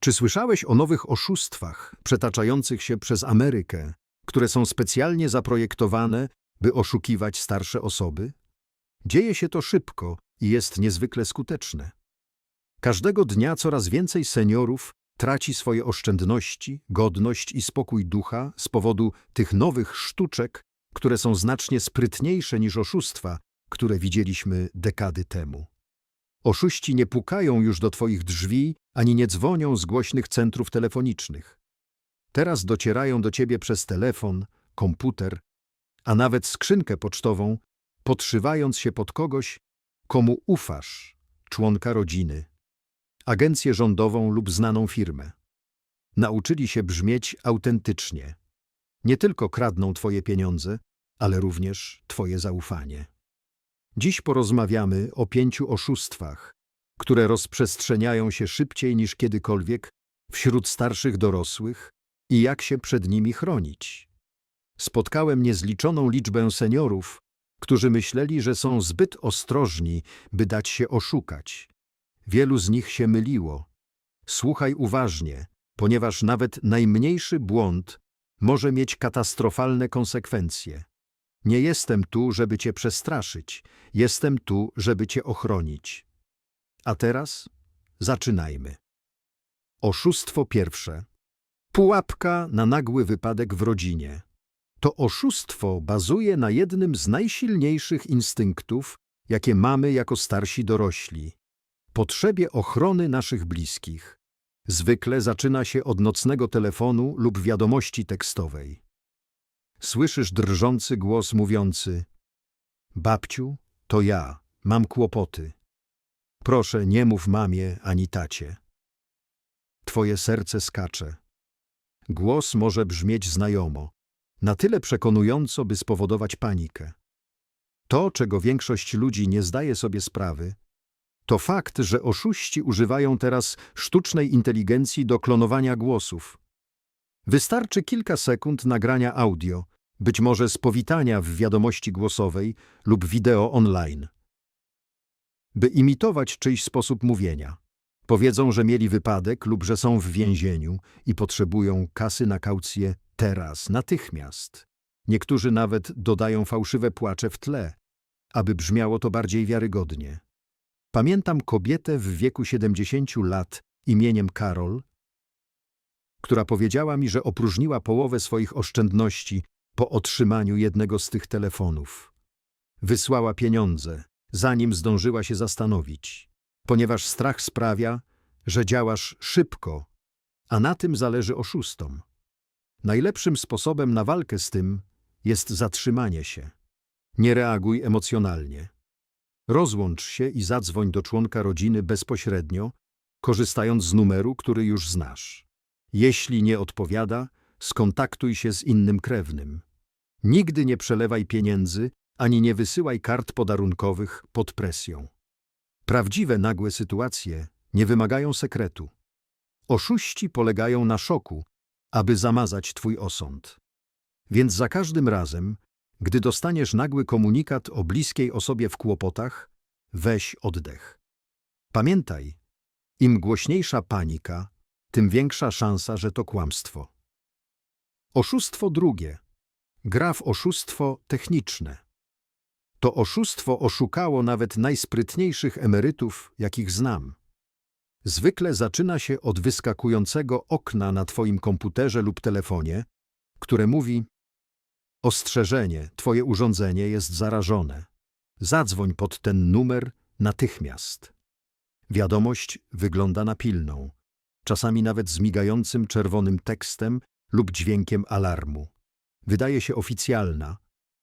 Czy słyszałeś o nowych oszustwach przetaczających się przez Amerykę, które są specjalnie zaprojektowane, by oszukiwać starsze osoby? Dzieje się to szybko i jest niezwykle skuteczne. Każdego dnia coraz więcej seniorów traci swoje oszczędności, godność i spokój ducha z powodu tych nowych sztuczek, które są znacznie sprytniejsze niż oszustwa, które widzieliśmy dekady temu. Oszuści nie pukają już do Twoich drzwi, ani nie dzwonią z głośnych centrów telefonicznych. Teraz docierają do Ciebie przez telefon, komputer, a nawet skrzynkę pocztową, podszywając się pod kogoś, komu ufasz, członka rodziny, agencję rządową lub znaną firmę. Nauczyli się brzmieć autentycznie. Nie tylko kradną Twoje pieniądze, ale również Twoje zaufanie. Dziś porozmawiamy o pięciu oszustwach, które rozprzestrzeniają się szybciej niż kiedykolwiek wśród starszych dorosłych i jak się przed nimi chronić. Spotkałem niezliczoną liczbę seniorów, którzy myśleli, że są zbyt ostrożni, by dać się oszukać. Wielu z nich się myliło. Słuchaj uważnie, ponieważ nawet najmniejszy błąd może mieć katastrofalne konsekwencje. Nie jestem tu, żeby cię przestraszyć, jestem tu, żeby cię ochronić. A teraz zaczynajmy. Oszustwo pierwsze. Pułapka na nagły wypadek w rodzinie. To oszustwo bazuje na jednym z najsilniejszych instynktów, jakie mamy jako starsi dorośli potrzebie ochrony naszych bliskich. Zwykle zaczyna się od nocnego telefonu lub wiadomości tekstowej. Słyszysz drżący głos mówiący: Babciu, to ja, mam kłopoty. Proszę, nie mów mamie ani tacie. Twoje serce skacze. Głos może brzmieć znajomo, na tyle przekonująco, by spowodować panikę. To, czego większość ludzi nie zdaje sobie sprawy, to fakt, że oszuści używają teraz sztucznej inteligencji do klonowania głosów. Wystarczy kilka sekund nagrania audio, być może z powitania w wiadomości głosowej lub wideo online. By imitować czyjś sposób mówienia. Powiedzą, że mieli wypadek lub że są w więzieniu i potrzebują kasy na kaucję teraz, natychmiast. Niektórzy nawet dodają fałszywe płacze w tle, aby brzmiało to bardziej wiarygodnie. Pamiętam kobietę w wieku 70 lat imieniem Karol, która powiedziała mi, że opróżniła połowę swoich oszczędności po otrzymaniu jednego z tych telefonów. Wysłała pieniądze, zanim zdążyła się zastanowić, ponieważ strach sprawia, że działasz szybko, a na tym zależy oszustom. Najlepszym sposobem na walkę z tym jest zatrzymanie się. Nie reaguj emocjonalnie. Rozłącz się i zadzwoń do członka rodziny bezpośrednio, korzystając z numeru, który już znasz. Jeśli nie odpowiada, skontaktuj się z innym krewnym. Nigdy nie przelewaj pieniędzy, ani nie wysyłaj kart podarunkowych pod presją. Prawdziwe nagłe sytuacje nie wymagają sekretu. Oszuści polegają na szoku, aby zamazać twój osąd. Więc za każdym razem, gdy dostaniesz nagły komunikat o bliskiej osobie w kłopotach, weź oddech. Pamiętaj, im głośniejsza panika, tym większa szansa, że to kłamstwo. Oszustwo drugie. Gra w oszustwo techniczne. To oszustwo oszukało nawet najsprytniejszych emerytów, jakich znam. Zwykle zaczyna się od wyskakującego okna na Twoim komputerze lub telefonie, które mówi Ostrzeżenie, Twoje urządzenie jest zarażone. Zadzwoń pod ten numer natychmiast. Wiadomość wygląda na pilną, czasami nawet z migającym czerwonym tekstem lub dźwiękiem alarmu. Wydaje się oficjalna,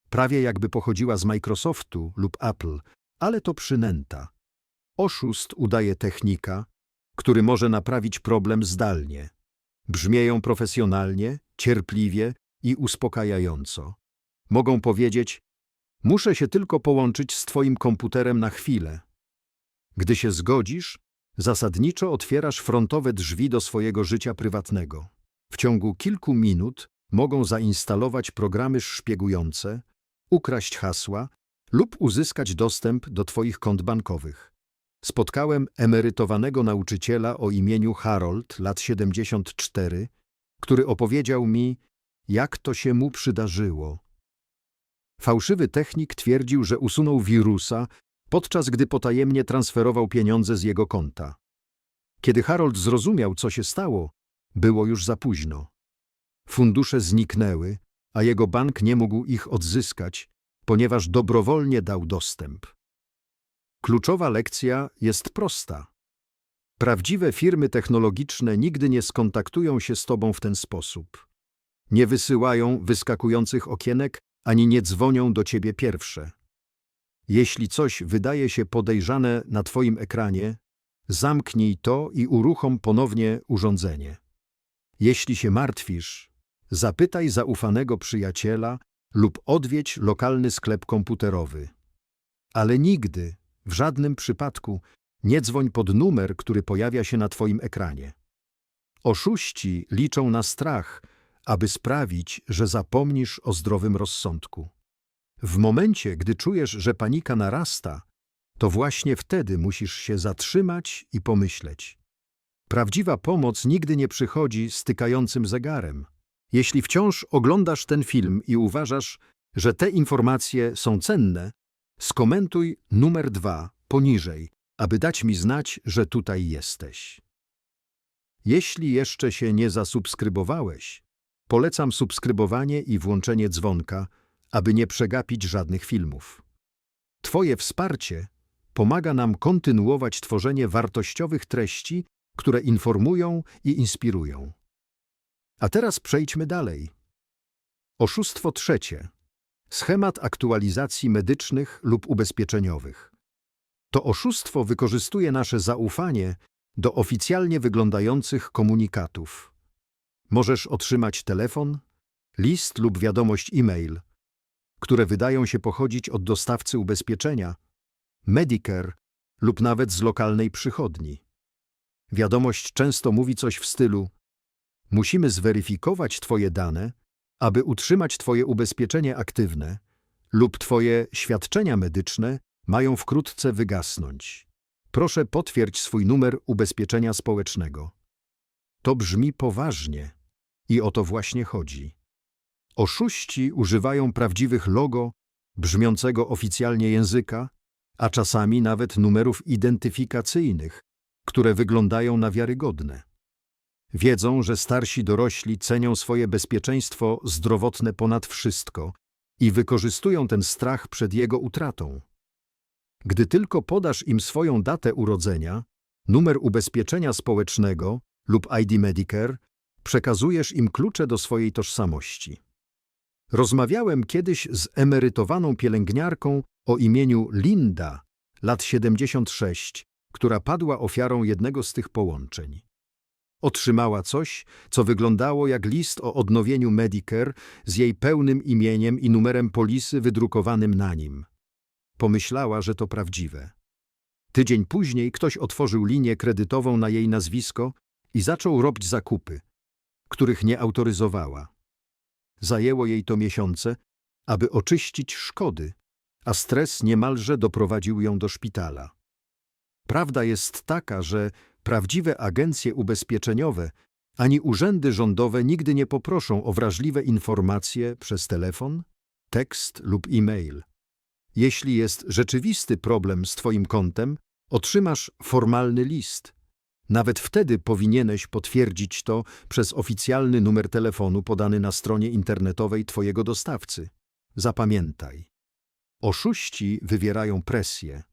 prawie jakby pochodziła z Microsoftu lub Apple, ale to przynęta. Oszust udaje technika, który może naprawić problem zdalnie. Brzmieją profesjonalnie, cierpliwie i uspokajająco. Mogą powiedzieć: Muszę się tylko połączyć z Twoim komputerem na chwilę. Gdy się zgodzisz, zasadniczo otwierasz frontowe drzwi do swojego życia prywatnego. W ciągu kilku minut mogą zainstalować programy szpiegujące, ukraść hasła lub uzyskać dostęp do Twoich kont bankowych. spotkałem emerytowanego nauczyciela o imieniu Harold, lat 74, który opowiedział mi, jak to się mu przydarzyło. Fałszywy technik twierdził, że usunął wirusa, podczas gdy potajemnie transferował pieniądze z jego konta. Kiedy Harold zrozumiał, co się stało, było już za późno. Fundusze zniknęły, a jego bank nie mógł ich odzyskać, ponieważ dobrowolnie dał dostęp. Kluczowa lekcja jest prosta. Prawdziwe firmy technologiczne nigdy nie skontaktują się z tobą w ten sposób. Nie wysyłają wyskakujących okienek, ani nie dzwonią do ciebie pierwsze. Jeśli coś wydaje się podejrzane na twoim ekranie, zamknij to i uruchom ponownie urządzenie. Jeśli się martwisz, zapytaj zaufanego przyjaciela lub odwiedź lokalny sklep komputerowy. Ale nigdy, w żadnym przypadku, nie dzwoń pod numer, który pojawia się na twoim ekranie. Oszuści liczą na strach, aby sprawić, że zapomnisz o zdrowym rozsądku. W momencie, gdy czujesz, że panika narasta, to właśnie wtedy musisz się zatrzymać i pomyśleć. Prawdziwa pomoc nigdy nie przychodzi stykającym zegarem. Jeśli wciąż oglądasz ten film i uważasz, że te informacje są cenne, skomentuj numer dwa poniżej, aby dać mi znać, że tutaj jesteś. Jeśli jeszcze się nie zasubskrybowałeś, polecam subskrybowanie i włączenie dzwonka, aby nie przegapić żadnych filmów. Twoje wsparcie pomaga nam kontynuować tworzenie wartościowych treści, które informują i inspirują. A teraz przejdźmy dalej. Oszustwo trzecie. Schemat aktualizacji medycznych lub ubezpieczeniowych. To oszustwo wykorzystuje nasze zaufanie do oficjalnie wyglądających komunikatów. Możesz otrzymać telefon, list lub wiadomość e-mail, które wydają się pochodzić od dostawcy ubezpieczenia, Medicare lub nawet z lokalnej przychodni. Wiadomość często mówi coś w stylu Musimy zweryfikować Twoje dane, aby utrzymać Twoje ubezpieczenie aktywne lub Twoje świadczenia medyczne mają wkrótce wygasnąć. Proszę potwierdź swój numer ubezpieczenia społecznego. To brzmi poważnie i o to właśnie chodzi. Oszuści używają prawdziwych logo, brzmiącego oficjalnie języka, a czasami nawet numerów identyfikacyjnych, które wyglądają na wiarygodne. Wiedzą, że starsi dorośli cenią swoje bezpieczeństwo zdrowotne ponad wszystko i wykorzystują ten strach przed jego utratą. Gdy tylko podasz im swoją datę urodzenia, numer ubezpieczenia społecznego lub ID Medicare, przekazujesz im klucze do swojej tożsamości. Rozmawiałem kiedyś z emerytowaną pielęgniarką o imieniu Linda, lat 76, która padła ofiarą jednego z tych połączeń. Otrzymała coś, co wyglądało jak list o odnowieniu Medicare z jej pełnym imieniem i numerem polisy wydrukowanym na nim. Pomyślała, że to prawdziwe. Tydzień później ktoś otworzył linię kredytową na jej nazwisko i zaczął robić zakupy, których nie autoryzowała. Zajęło jej to miesiące, aby oczyścić szkody, a stres niemalże doprowadził ją do szpitala. Prawda jest taka, że prawdziwe agencje ubezpieczeniowe ani urzędy rządowe nigdy nie poproszą o wrażliwe informacje przez telefon, tekst lub e-mail. Jeśli jest rzeczywisty problem z Twoim kontem, otrzymasz formalny list. Nawet wtedy powinieneś potwierdzić to przez oficjalny numer telefonu podany na stronie internetowej Twojego dostawcy. Zapamiętaj. Oszuści wywierają presję,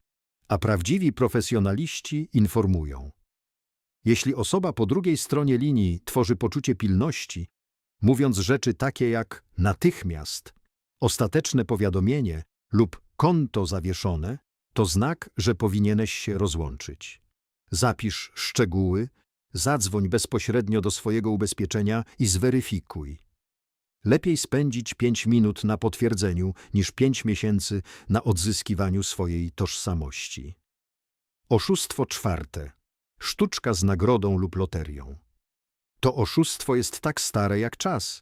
a prawdziwi profesjonaliści informują. Jeśli osoba po drugiej stronie linii tworzy poczucie pilności, mówiąc rzeczy takie jak natychmiast, ostateczne powiadomienie lub konto zawieszone, to znak, że powinieneś się rozłączyć. Zapisz szczegóły, zadzwoń bezpośrednio do swojego ubezpieczenia i zweryfikuj. Lepiej spędzić pięć minut na potwierdzeniu niż pięć miesięcy na odzyskiwaniu swojej tożsamości. Oszustwo czwarte. Sztuczka z nagrodą lub loterią. To oszustwo jest tak stare jak czas,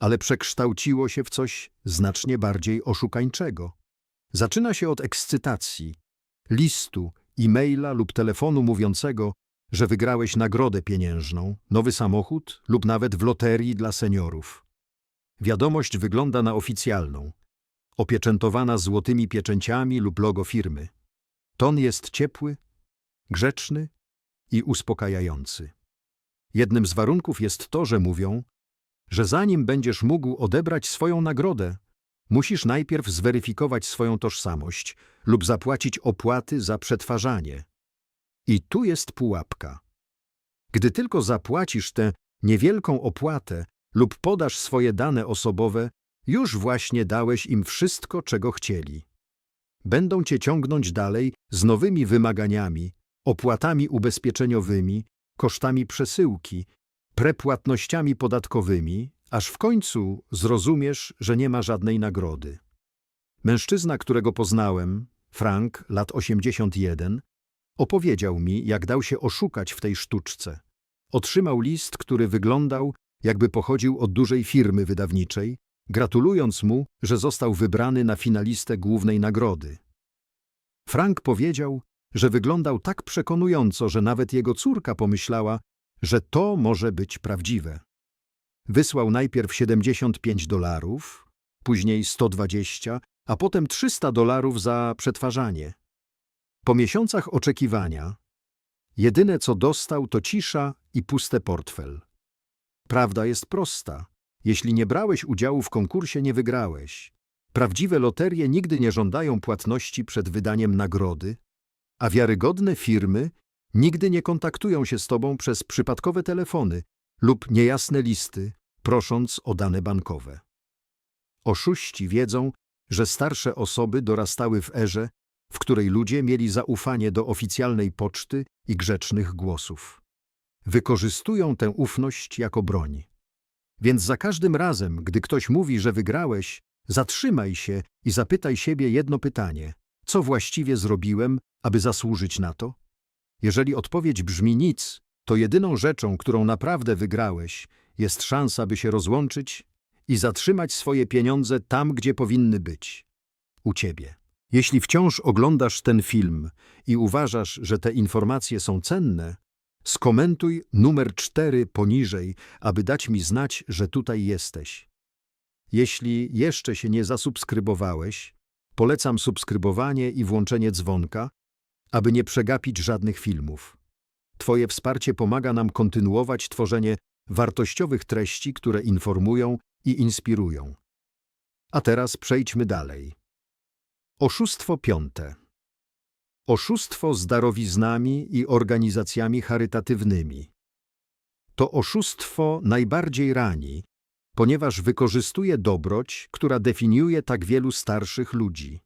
ale przekształciło się w coś znacznie bardziej oszukańczego. Zaczyna się od ekscytacji, listu e-maila lub telefonu mówiącego, że wygrałeś nagrodę pieniężną, nowy samochód lub nawet w loterii dla seniorów. Wiadomość wygląda na oficjalną, opieczętowana złotymi pieczęciami lub logo firmy. Ton jest ciepły, grzeczny i uspokajający. Jednym z warunków jest to, że mówią, że zanim będziesz mógł odebrać swoją nagrodę, musisz najpierw zweryfikować swoją tożsamość lub zapłacić opłaty za przetwarzanie. I tu jest pułapka. Gdy tylko zapłacisz tę niewielką opłatę lub podasz swoje dane osobowe, już właśnie dałeś im wszystko, czego chcieli. Będą cię ciągnąć dalej z nowymi wymaganiami, opłatami ubezpieczeniowymi, kosztami przesyłki, prepłatnościami podatkowymi, aż w końcu zrozumiesz, że nie ma żadnej nagrody. Mężczyzna, którego poznałem, Frank, lat 81, opowiedział mi, jak dał się oszukać w tej sztuczce. Otrzymał list, który wyglądał, jakby pochodził od dużej firmy wydawniczej, gratulując mu, że został wybrany na finalistę głównej nagrody. Frank powiedział, że wyglądał tak przekonująco, że nawet jego córka pomyślała, że to może być prawdziwe. Wysłał najpierw 75 dolarów, później 120, a potem 300 dolarów za przetwarzanie. Po miesiącach oczekiwania, jedyne co dostał to cisza i pusty portfel. Prawda jest prosta. Jeśli nie brałeś udziału w konkursie, nie wygrałeś. Prawdziwe loterie nigdy nie żądają płatności przed wydaniem nagrody, a wiarygodne firmy nigdy nie kontaktują się z tobą przez przypadkowe telefony lub niejasne listy, prosząc o dane bankowe. Oszuści wiedzą, że starsze osoby dorastały w erze, w której ludzie mieli zaufanie do oficjalnej poczty i grzecznych głosów. Wykorzystują tę ufność jako broń. Więc za każdym razem, gdy ktoś mówi, że wygrałeś, zatrzymaj się i zapytaj siebie jedno pytanie: co właściwie zrobiłem, aby zasłużyć na to? Jeżeli odpowiedź brzmi nic, to jedyną rzeczą, którą naprawdę wygrałeś, jest szansa, by się rozłączyć i zatrzymać swoje pieniądze tam, gdzie powinny być u ciebie. Jeśli wciąż oglądasz ten film i uważasz, że te informacje są cenne, skomentuj numer 4 poniżej, aby dać mi znać, że tutaj jesteś. Jeśli jeszcze się nie zasubskrybowałeś, polecam subskrybowanie i włączenie dzwonka, aby nie przegapić żadnych filmów. Twoje wsparcie pomaga nam kontynuować tworzenie wartościowych treści, które informują i inspirują. A teraz przejdźmy dalej. Oszustwo piąte. Oszustwo z darowiznami i organizacjami charytatywnymi. To oszustwo najbardziej rani, ponieważ wykorzystuje dobroć, która definiuje tak wielu starszych ludzi.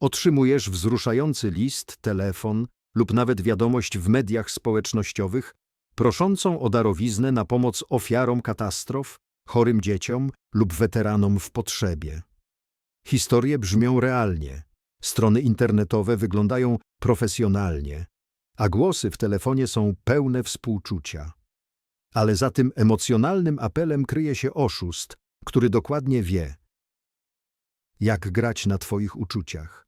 Otrzymujesz wzruszający list, telefon lub nawet wiadomość w mediach społecznościowych proszącą o darowiznę na pomoc ofiarom katastrof, chorym dzieciom lub weteranom w potrzebie. Historie brzmią realnie, strony internetowe wyglądają profesjonalnie, a głosy w telefonie są pełne współczucia. Ale za tym emocjonalnym apelem kryje się oszust, który dokładnie wie, jak grać na Twoich uczuciach.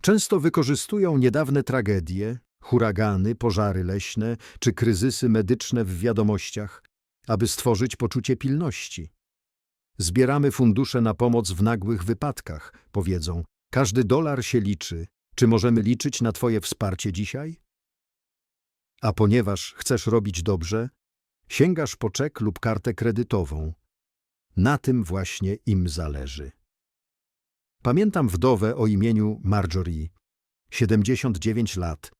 Często wykorzystują niedawne tragedie, huragany, pożary leśne czy kryzysy medyczne w wiadomościach, aby stworzyć poczucie pilności. Zbieramy fundusze na pomoc w nagłych wypadkach, powiedzą. Każdy dolar się liczy. Czy możemy liczyć na Twoje wsparcie dzisiaj? A ponieważ chcesz robić dobrze, sięgasz po czek lub kartę kredytową. Na tym właśnie im zależy. Pamiętam wdowę o imieniu Marjorie, 79 lat,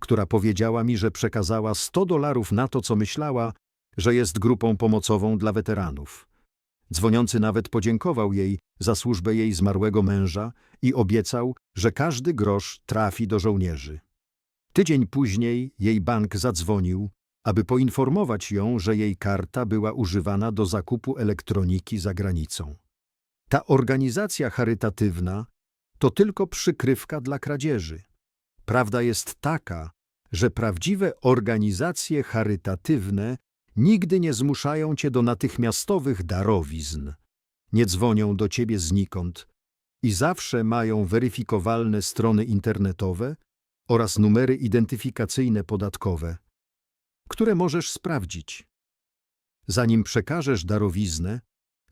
która powiedziała mi, że przekazała 100 dolarów na to, co myślała, że jest grupą pomocową dla weteranów. Dzwoniący nawet podziękował jej za służbę jej zmarłego męża i obiecał, że każdy grosz trafi do żołnierzy. Tydzień później jej bank zadzwonił, aby poinformować ją, że jej karta była używana do zakupu elektroniki za granicą. Ta organizacja charytatywna to tylko przykrywka dla kradzieży. Prawda jest taka, że prawdziwe organizacje charytatywne nigdy nie zmuszają cię do natychmiastowych darowizn. Nie dzwonią do ciebie znikąd i zawsze mają weryfikowalne strony internetowe oraz numery identyfikacyjne podatkowe, które możesz sprawdzić. Zanim przekażesz darowiznę,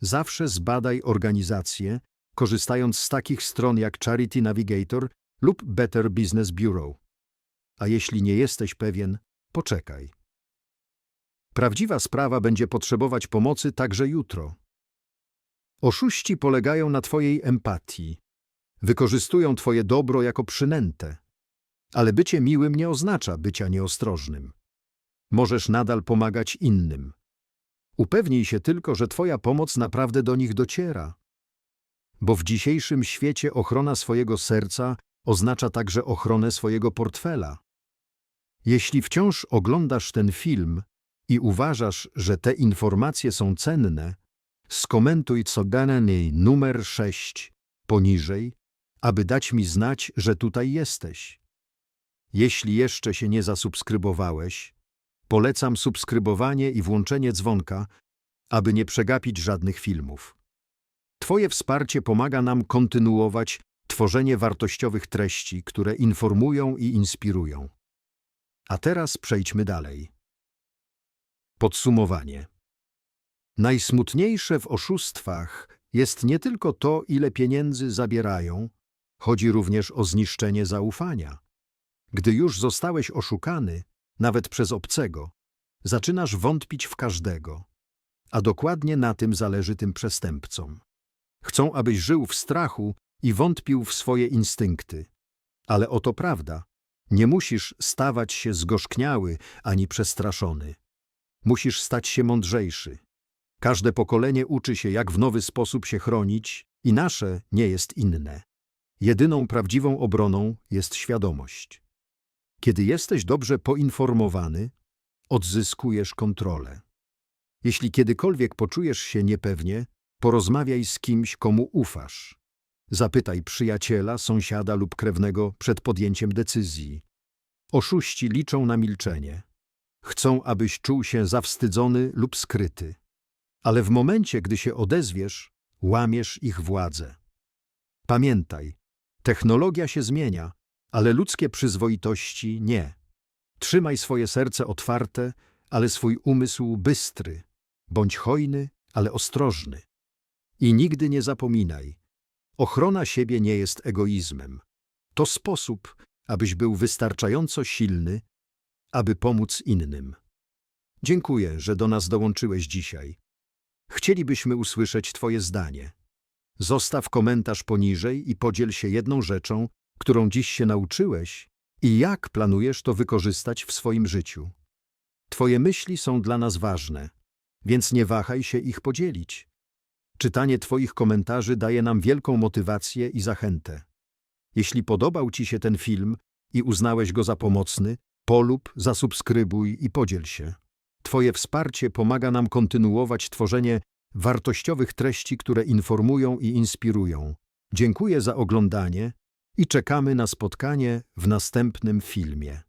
zawsze zbadaj organizację, korzystając z takich stron jak Charity Navigator lub Better Business Bureau. A jeśli nie jesteś pewien, poczekaj. Prawdziwa sprawa będzie potrzebować pomocy także jutro. Oszuści polegają na Twojej empatii. Wykorzystują Twoje dobro jako przynętę. Ale bycie miłym nie oznacza bycia nieostrożnym. Możesz nadal pomagać innym. Upewnij się tylko, że Twoja pomoc naprawdę do nich dociera. Bo w dzisiejszym świecie ochrona swojego serca oznacza także ochronę swojego portfela. Jeśli wciąż oglądasz ten film i uważasz, że te informacje są cenne, skomentuj co ganany numer 6 poniżej, aby dać mi znać, że tutaj jesteś. Jeśli jeszcze się nie zasubskrybowałeś, polecam subskrybowanie i włączenie dzwonka, aby nie przegapić żadnych filmów. Twoje wsparcie pomaga nam kontynuować tworzenie wartościowych treści, które informują i inspirują. A teraz przejdźmy dalej. Podsumowanie. Najsmutniejsze w oszustwach jest nie tylko to, ile pieniędzy zabierają, chodzi również o zniszczenie zaufania. Gdy już zostałeś oszukany, nawet przez obcego, zaczynasz wątpić w każdego. A dokładnie na tym zależy tym przestępcom. Chcą, abyś żył w strachu i wątpił w swoje instynkty. Ale oto prawda. Nie musisz stawać się zgorzkniały ani przestraszony. Musisz stać się mądrzejszy. Każde pokolenie uczy się, jak w nowy sposób się chronić i nasze nie jest inne. Jedyną prawdziwą obroną jest świadomość. Kiedy jesteś dobrze poinformowany, odzyskujesz kontrolę. Jeśli kiedykolwiek poczujesz się niepewnie, porozmawiaj z kimś, komu ufasz. Zapytaj przyjaciela, sąsiada lub krewnego przed podjęciem decyzji. Oszuści liczą na milczenie. Chcą, abyś czuł się zawstydzony lub skryty. Ale w momencie, gdy się odezwiesz, łamiesz ich władzę. Pamiętaj, technologia się zmienia, ale ludzkie przyzwoitości nie. Trzymaj swoje serce otwarte, ale swój umysł bystry. Bądź hojny, ale ostrożny. I nigdy nie zapominaj, ochrona siebie nie jest egoizmem. To sposób, abyś był wystarczająco silny, aby pomóc innym. Dziękuję, że do nas dołączyłeś dzisiaj. Chcielibyśmy usłyszeć Twoje zdanie. Zostaw komentarz poniżej i podziel się jedną rzeczą, którą dziś się nauczyłeś i jak planujesz to wykorzystać w swoim życiu. Twoje myśli są dla nas ważne, więc nie wahaj się ich podzielić. Czytanie Twoich komentarzy daje nam wielką motywację i zachętę. Jeśli podobał Ci się ten film i uznałeś go za pomocny, polub, zasubskrybuj i podziel się. Twoje wsparcie pomaga nam kontynuować tworzenie wartościowych treści, które informują i inspirują. Dziękuję za oglądanie i czekamy na spotkanie w następnym filmie.